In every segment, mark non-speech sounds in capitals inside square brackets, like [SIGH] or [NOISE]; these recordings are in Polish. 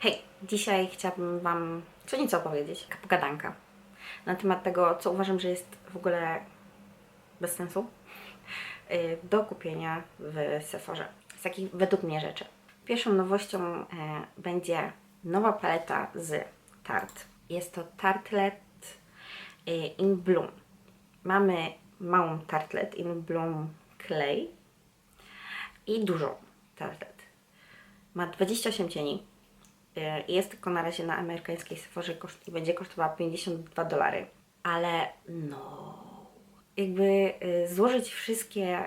Hej, dzisiaj chciałabym Wam co nieco opowiedzieć, taka pogadanka na temat tego, co uważam, że jest w ogóle bez sensu y, do kupienia w Sephorze. Z takich według mnie rzeczy. Pierwszą nowością e, będzie nowa paleta z Tarte. Jest to Tartlet y, in Bloom. Mamy małą Tartlet in Bloom Clay i dużą Tartlet. Ma 28 cieni. Y, Jest tylko na razie na amerykańskiej Sephorze koszt, i będzie kosztowała 52 dolary. Ale no, jakby y, złożyć wszystkie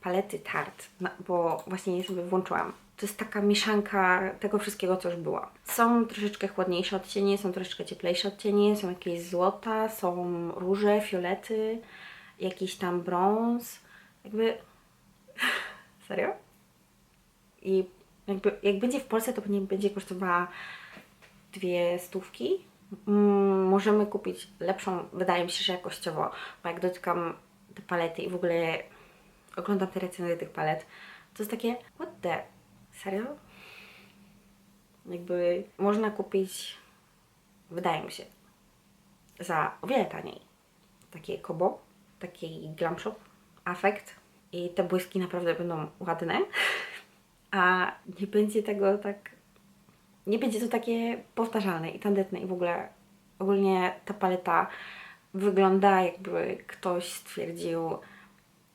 palety Tarte, na- bo właśnie je sobie włączyłam. To jest taka mieszanka tego wszystkiego, co już było. Są troszeczkę chłodniejsze odcienie, są troszeczkę cieplejsze odcienie, są jakieś złota, są róże, fiolety, jakiś tam brąz. Jakby... [LAUGHS] Serio? I jakby, jak będzie w Polsce, to pewnie będzie kosztowała dwie stówki. Mm, możemy kupić lepszą, wydaje mi się, że jakościowo, bo jak dotykam te palety i w ogóle oglądam te recenzje tych palet, to jest takie, what the, serio? Jakby można kupić, wydaje mi się, za o wiele taniej. Takie Kobo, taki Glam Shop, i te błyski naprawdę będą ładne, [LAUGHS] a nie będzie tego tak nie będzie to takie powtarzalne i tandetne i w ogóle ogólnie ta paleta wygląda jakby ktoś stwierdził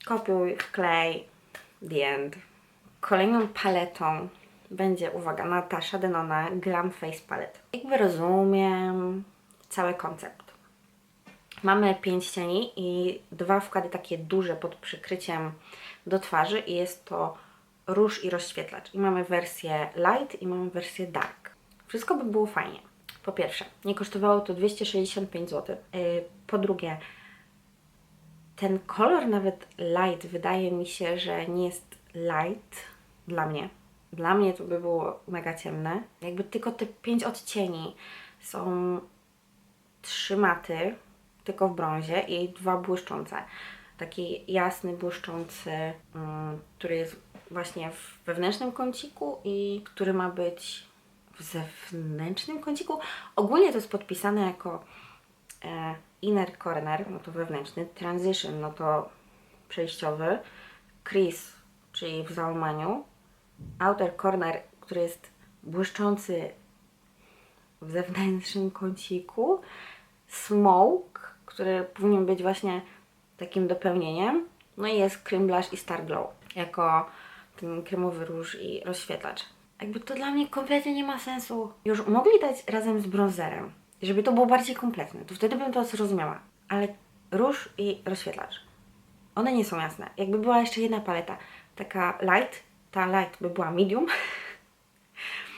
kopiuj, wklej, the end. Kolejną paletą będzie, uwaga, Natasha Denona Glam Face Palette. Jakby rozumiem cały koncept. Mamy pięć cieni i dwa wkłady takie duże pod przykryciem do twarzy i jest to róż i rozświetlacz. I mamy wersję light i mamy wersję dark. Wszystko by było fajnie. Po pierwsze, nie kosztowało to 265 zł. Yy, Po drugie, ten kolor nawet light wydaje mi się, że nie jest light dla mnie. Dla mnie to by było mega ciemne. Jakby tylko te pięć odcieni są trzy maty, tylko w brązie i dwa błyszczące. Taki jasny, błyszczący, mm, który jest właśnie w wewnętrznym kąciku i który ma być w zewnętrznym kąciku. Ogólnie to jest podpisane jako e, inner corner, no to wewnętrzny, transition, no to przejściowy, crease, czyli w załamaniu, outer corner, który jest błyszczący w zewnętrznym kąciku, smoke, który powinien być właśnie takim dopełnieniem, no i jest cream blush i star glow, jako ten kremowy róż i rozświetlacz. Jakby to dla mnie kompletnie nie ma sensu. Już mogli dać razem z bronzerem, żeby to było bardziej kompletne, to wtedy bym to zrozumiała. Ale róż i rozświetlacz, one nie są jasne. Jakby była jeszcze jedna paleta, taka light, ta light by była medium,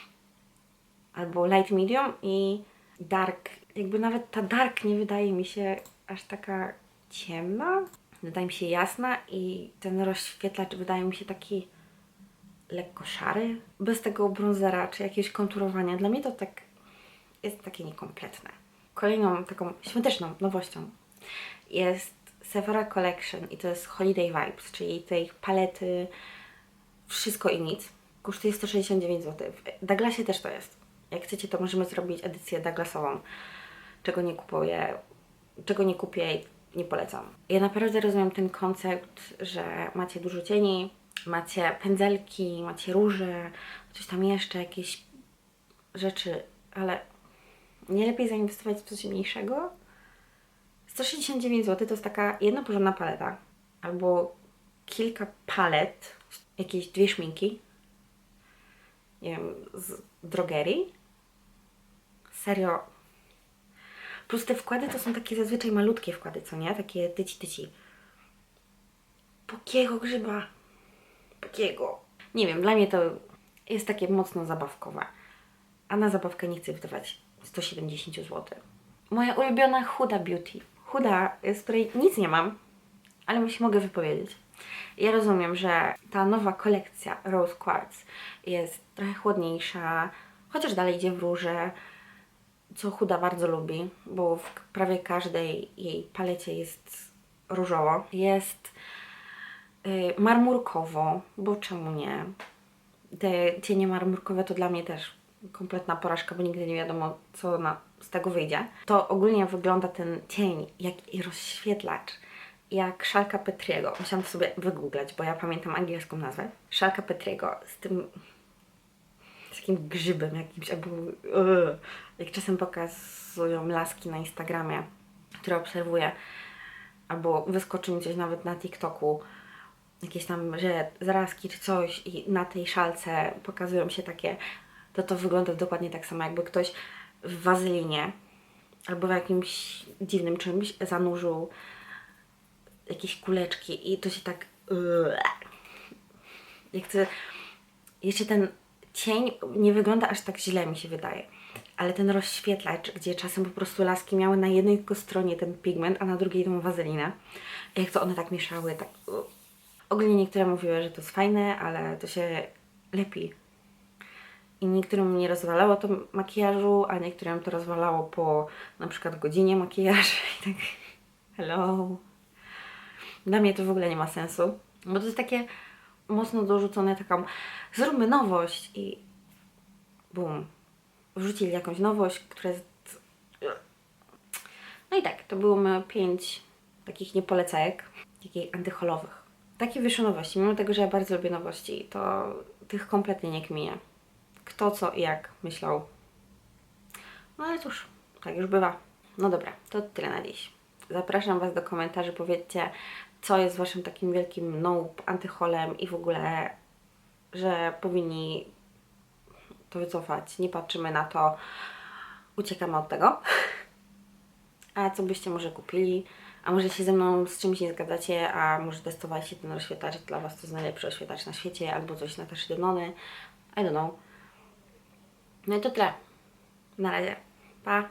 [LAUGHS] albo light medium i dark. Jakby nawet ta dark nie wydaje mi się aż taka ciemna. Wydaje mi się jasna i ten rozświetlacz wydaje mi się taki lekko szary, bez tego bronzera czy jakiegoś konturowania. Dla mnie to tak jest takie niekompletne. Kolejną taką świąteczną nowością jest Sephora Collection i to jest Holiday Vibes, czyli tej palety wszystko i nic. Kosztuje 169 zł. W Douglasie też to jest. Jak chcecie, to możemy zrobić edycję Douglasową, czego nie kupuję, czego nie kupię nie polecam. Ja naprawdę rozumiem ten koncept, że macie dużo cieni, macie pędzelki, macie róże, coś tam jeszcze, jakieś rzeczy, ale nie lepiej zainwestować w coś mniejszego? 169 zł to jest taka jedna porządna paleta, albo kilka palet, jakieś dwie szminki, nie wiem, z drogerii. Serio. Plus te wkłady to są takie zazwyczaj malutkie wkłady, co nie? Takie tyci tyci. Pokiego grzyba? Pokiego? Nie wiem, dla mnie to jest takie mocno zabawkowe. A na zabawkę nie chcę wydawać 170 zł. Moja ulubiona Huda Beauty. Huda, z której nic nie mam, ale mu się mogę wypowiedzieć. Ja rozumiem, że ta nowa kolekcja Rose Quartz jest trochę chłodniejsza, chociaż dalej idzie w róże, co Huda bardzo lubi, bo w prawie każdej jej palecie jest różowo. Jest y, marmurkowo, bo czemu nie? Te cienie marmurkowe to dla mnie też kompletna porażka, bo nigdy nie wiadomo, co na, z tego wyjdzie. To ogólnie wygląda ten cień, jak i rozświetlacz, jak szalka Petriego. Musiałam sobie wygooglać, bo ja pamiętam angielską nazwę. Szalka Petriego z tym takim grzybem jakimś, albo yy. jak czasem pokazują laski na Instagramie, które obserwuję, albo wyskoczy mi coś nawet na TikToku, jakieś tam, że zarazki czy coś i na tej szalce pokazują się takie, to to wygląda dokładnie tak samo, jakby ktoś w wazelinie albo w jakimś dziwnym czymś zanurzył jakieś kuleczki i to się tak yy. jak to jeszcze ten cień nie wygląda aż tak źle, mi się wydaje. Ale ten rozświetlacz, gdzie czasem po prostu laski miały na jednej tylko stronie ten pigment, a na drugiej tą wazelinę. Jak to one tak mieszały, tak... Ogólnie niektóre mówiły, że to jest fajne, ale to się lepi. I niektórym nie rozwalało to makijażu, a niektórym to rozwalało po na przykład godzinie makijażu [LAUGHS] i tak hello. Dla mnie to w ogóle nie ma sensu, bo to jest takie mocno dorzucone taką zróbmy nowość i bum. Wrzucili jakąś nowość, która jest... No i tak, to było pięć takich niepolecajek, takich antyholowych. Takie wyszły nowości, mimo tego, że ja bardzo lubię nowości, to tych kompletnie nie. Kto co i jak myślał. No ale cóż, tak już bywa. No dobra, to tyle na dziś. Zapraszam Was do komentarzy, powiedzcie, co jest Waszym takim wielkim nope, antyholem i w ogóle, że powinni to wycofać. Nie patrzymy na to, uciekamy od tego. A co byście może kupili? A może się ze mną z czymś nie zgadzacie, a może testowaliście ten rozświetlacz, dla Was to jest najlepszy rozświetlacz na świecie, albo coś na też Denony. I don't know. No i to tyle. Na razie. Pa!